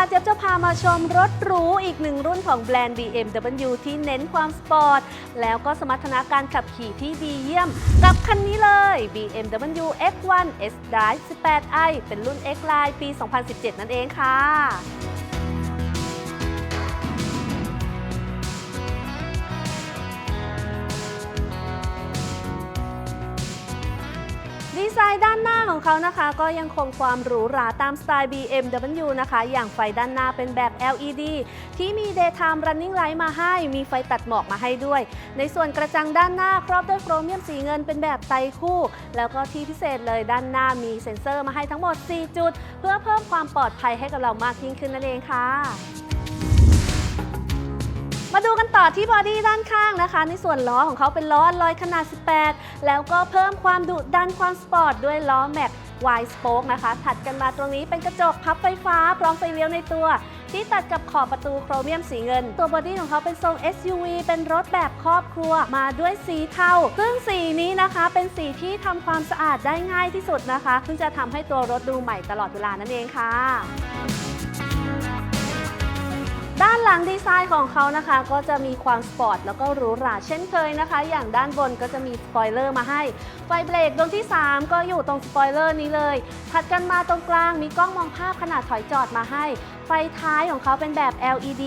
ะเจ๊ยบจะพามาชมรถหรูอีกหนึ่งรุ่นของแบรนด์ BMW ที่เน้นความสปอร์ต แล้วก็สมรรถนะการขับขี่ที่ดีเยี่ยม กับคันนี้เลย BMW X1 S Drive 18i เป็นรุ่น X Line ปี 2017 นั่นเองค่ะ ด้านหน้าของเขานะคะ ก็ยังคงความหรูหราตามสไตล์ BMW นะคะ อย่างไฟด้านหน้าเป็นแบบ LED ที่มี Daytime Running Light มาให้ มีไฟตัดหมอกมาให้ด้วย ในส่วนกระจังด้านหน้าครอบด้วยโครเมียมสีเงินเป็นแบบไตคู่ แล้วก็ที่พิเศษเลยด้านหน้ามีเซ็นเซอร์มาให้ทั้งหมด 4 จุด เพื่อเพิ่มความปลอดภัยให้กับเรามากยิ่งขึ้นนั่นเองค่ะ มาดูกันต่อที่บอดี้ด้านข้างนะคะ ในส่วนล้อของเขาเป็นล้อลอยขนาด 18 แล้วก็เพิ่มความดุดันความสปอร์ตด้วยล้อแม็กวายสโป๊กนะคะ ถัดกันมาตรงนี้เป็นกระจกพับไฟฟ้า พร้อมไฟเลี้ยวในตัว ที่ตัดกับขอบประตูโครเมียมสีเงิน ตัวบอดี้ของเขาเป็นทรง SUV เป็นรถแบบครอบครัวมาด้วยสีเทา ซึ่งสีนี้นะคะเป็นสีที่ทำความสะอาดได้ง่ายที่สุดนะคะ ซึ่งจะทำให้ตัวรถดูใหม่ตลอดเวลานั่นเองค่ะ ด้านหลังดีไซน์ของเขานะคะ ก็จะมีความสปอร์ตแล้วก็หรูหราเช่นเคยนะคะ อย่างด้านบนก็จะมีสปอยเลอร์มาให้ ไฟเบรกดวงที่ 3 ก็อยู่ตรงสปอยเลอร์นี้เลย ถัดกันมาตรงกลางมีกล้องมองภาพขนาดถอยจอดมาให้ ไฟท้ายของเขาเป็นแบบ LED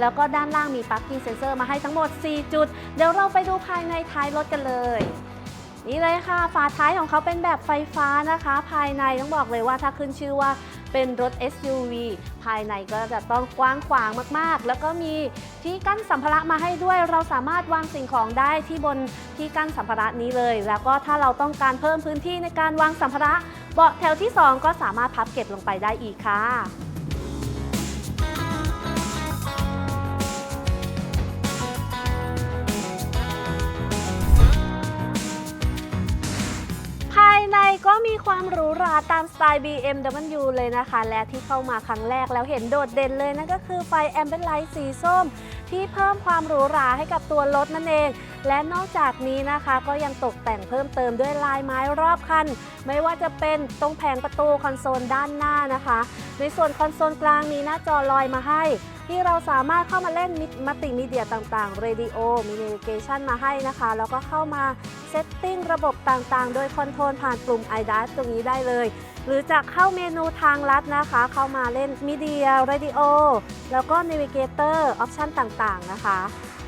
แล้วก็ด้านล่างมีปลั๊กกิ้งเซนเซอร์มาให้ทั้งหมด 4 จุด เดี๋ยวเราไปดูภายในท้ายรถกันเลย นี่เลยค่ะ ฝาท้ายของเขาเป็นแบบไฟฟ้านะคะ ภายในต้องบอกเลยว่าถ้าขึ้นชื่อว่าเป็นรถ SUV ภายในก็จะต้องกว้างขวางมากๆ แล้วก็มีที่กั้นสัมภาระมาให้ด้วย เราสามารถวางสิ่งของได้ที่บนที่กั้นสัมภาระนี้เลย แล้วก็ถ้าเราต้องการเพิ่มพื้นที่ในการวางสัมภาระ เบาะแถวที่ 2 ก็สามารถพับเก็บลงไปได้อีกค่ะ ความหรูหราตามสไตล์ BMW เลยนะคะ และที่เข้ามาครั้งแรกแล้วเห็นโดดเด่นเลยนั่นก็คือไฟแอมเบ l ไลท์สีส้ม ที่เพิ่มความหรูหราให้กับตัวรถนั่นเอง และนอกจากนี้นะคะก็ยังตกแต่งเพิ่มเติมด้วยลายไม้รอบคัน ไม่ว่าจะเป็นตรงแผงประตูคอนโซลด้านหน้านะคะ ในส่วนคอนโซลกลางมีหน้าจอลอยมาให้ที่เราสามารถเข้ามาเล่นมัลติมีเดียต่างๆเรดิโอมีเนวิเกชันมาให้นะคะ แล้วก็เข้ามาเซตติ้งระบบต่างๆ โดยคอนโทรลผ่านปุ่ม i d a s ตรงนี้ได้เลย หรือจะเข้าเมนูทางลัดนะคะ เข้ามาเล่นมีเดียเรดิโอแล้วก็เนวิเกเตอร์ออปชันต่างๆนะคะ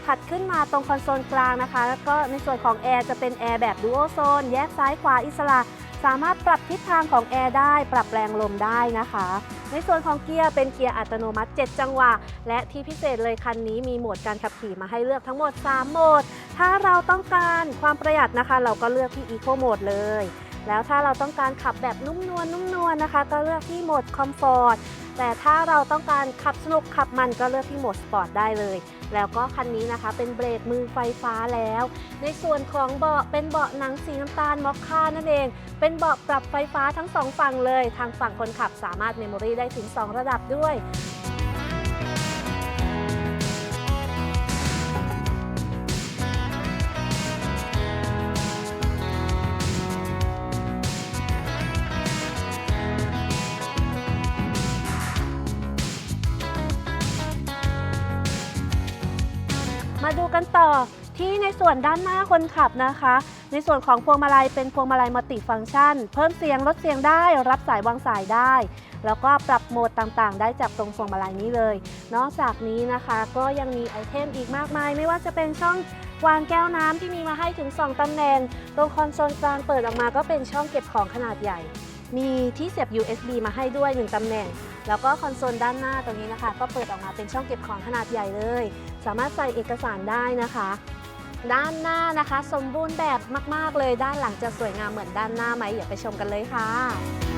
ถัดขึ้นมาตรงคอนโซลกลางนะคะ แล้วก็ในส่วนของแอร์จะเป็นแอร์แบบดูโอโซน แยกซ้ายขวาอิสระ สามารถปรับทิศทางของแอร์ได้ ปรับแรงลมได้นะคะ ในส่วนของเกียร์เป็นเกียร์อัตโนมัติ 7 จังหวะ และที่พิเศษเลยคันนี้มีโหมดการขับขี่มาให้เลือกทั้งหมด 3 โหมด ถ้าเราต้องการความประหยัดนะคะ เราก็เลือกที่ Eco Mode เลยแล้วถ้าเราต้องการขับแบบนุ่มนวลนุ่มนวลนะคะ ก็เลือกที่โหมด Comfort แต่ถ้าเราต้องการขับสนุกขับมันก็เลือกที่โหมดสปอร์ตได้เลย แล้วก็คันนี้นะคะเป็นเบรกมือไฟฟ้าแล้ว ในส่วนของเบาะเป็นเบาะหนังสีน้ำตาลมอคค่านั่นเอง เป็นเบาะปรับไฟฟ้าทั้งสองฝั่งเลย ทางฝั่งคนขับสามารถเมมโมรีได้ถึง 2 ระดับด้วย มาดูกันต่อที่ในส่วนด้านหน้าคนขับนะคะ ในส่วนของพวงมาลัยเป็นพวงมาลัยมัลติฟังก์ชัน เพิ่มเสียงลดเสียงได้ รับสายวางสายได้ แล้วก็ปรับโหมดต่างๆ ได้จากตรงพวงมาลัยนี้เลย นอกจากนี้นะคะก็ยังมีไอเทมอีกมากมาย ไม่ว่าจะเป็นช่องวางแก้วน้ำที่มีมาให้ถึง 2ตำแหน่ง ตรงคอนโซลกลางเปิดออกมาก็เป็นช่องเก็บของขนาดใหญ่ มีที่เสียบ USB มาให้ด้วย 1ตำแหน่ง แล้วก็คอนโซลด้านหน้าตรงนี้นะคะ ก็เปิดออกมาเป็นช่องเก็บของขนาดใหญ่เลย สามารถใส่เอกสารได้นะคะ ด้านหน้านะคะ สมบูรณ์แบบมาก ๆ เลยด้านหลังจะสวยงามเหมือนด้านหน้าไหมอย่าไปชมกันเลยค่ะ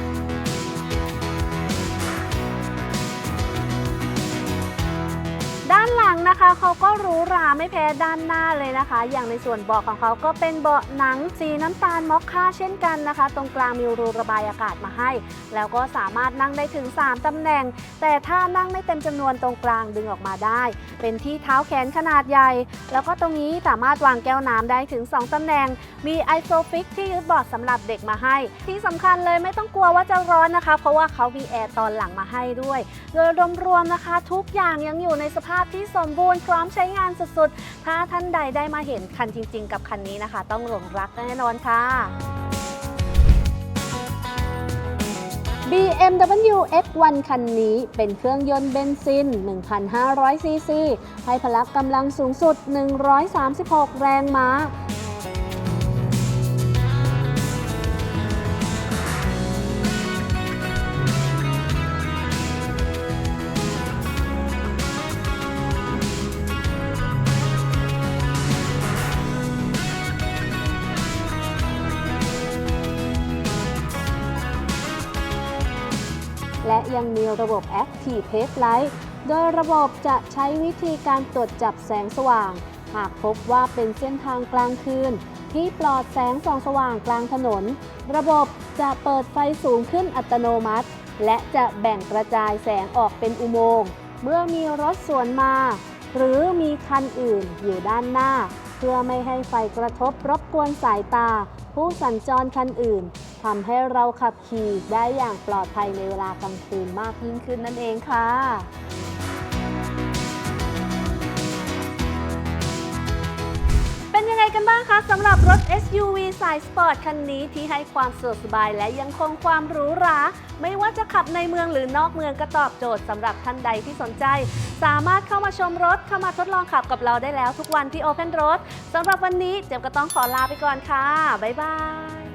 นะคะเขาก็หรูหราไม่แพ้ด้านหน้าเลยนะคะ อย่างในส่วนเบาะของเขาก็เป็นเบาะหนังสีน้ำตาลมอคค่าเช่นกันนะคะ ตรงกลางมีรูระบายอากาศมาให้ แล้วก็สามารถนั่งได้ถึง 3ตำแหน่ง แต่ถ้านั่งไม่เต็มจำนวนตรงกลางดึงออกมาได้ เป็นที่เท้าแขนขนาดใหญ่ แล้วก็ตรงนี้สามารถวางแก้วน้ำได้ถึง 2ตำแหน่ง มีไอโซฟิกที่ยึดเบาะสำหรับเด็กมาให้ ที่สำคัญเลยไม่ต้องกลัวว่าจะร้อนนะคะ เพราะว่าเขามีแอร์ตอนหลังมาให้ด้วย โดยรวมๆนะคะ ทุกอย่างยังอยู่ในสภาพที่สมบูรณ์พร้อมใช้งานสุดๆ ถ้าท่านใดได้มาเห็นคันจริง ๆ กับคันนี้นะคะ ต้องหลงรักแน่นอนค่ะ BMW X1 คันนี้เป็นเครื่องยนต์เบนซิน 1,500 ซีซี ให้พละกำลังสูงสุด 136 แรงม้า ยังมีระบบ Active Headlight โดยระบบจะใช้วิธีการตรวจจับแสงสว่าง หากพบว่าเป็นเส้นทางกลางคืน ที่ปลอดแสงส่องสว่างกลางถนน ระบบจะเปิดไฟสูงขึ้นอัตโนมัติ และจะแบ่งกระจายแสงออกเป็นอุโมงค์เมื่อมีรถสวนมา หรือมีคันอื่นอยู่ด้านหน้า เพื่อไม่ให้ไฟกระทบรบกวนสายตา ผู้สัญจรคันอื่น ทำให้เราขับขี่ได้อย่างปลอดภัยในเวลากลางคืนมากยิ่งขึ้นนั่นเองค่ะ เป็นยังไงกันบ้างคะสำหรับรถ SUV สายสปอร์ตคันนี้ที่ให้ความสะดวกสบายและยังคงความหรูหราไม่ว่าจะขับในเมืองหรือนอกเมืองก็ตอบโจทย์สำหรับท่านใดที่สนใจ สามารถเข้ามาชมรถเข้ามาทดลองขับกับเราได้แล้วทุกวันที่ Open Road สำหรับวันนี้เจมก็ต้องขอลาไปก่อนค่ะ บ๊ายบาย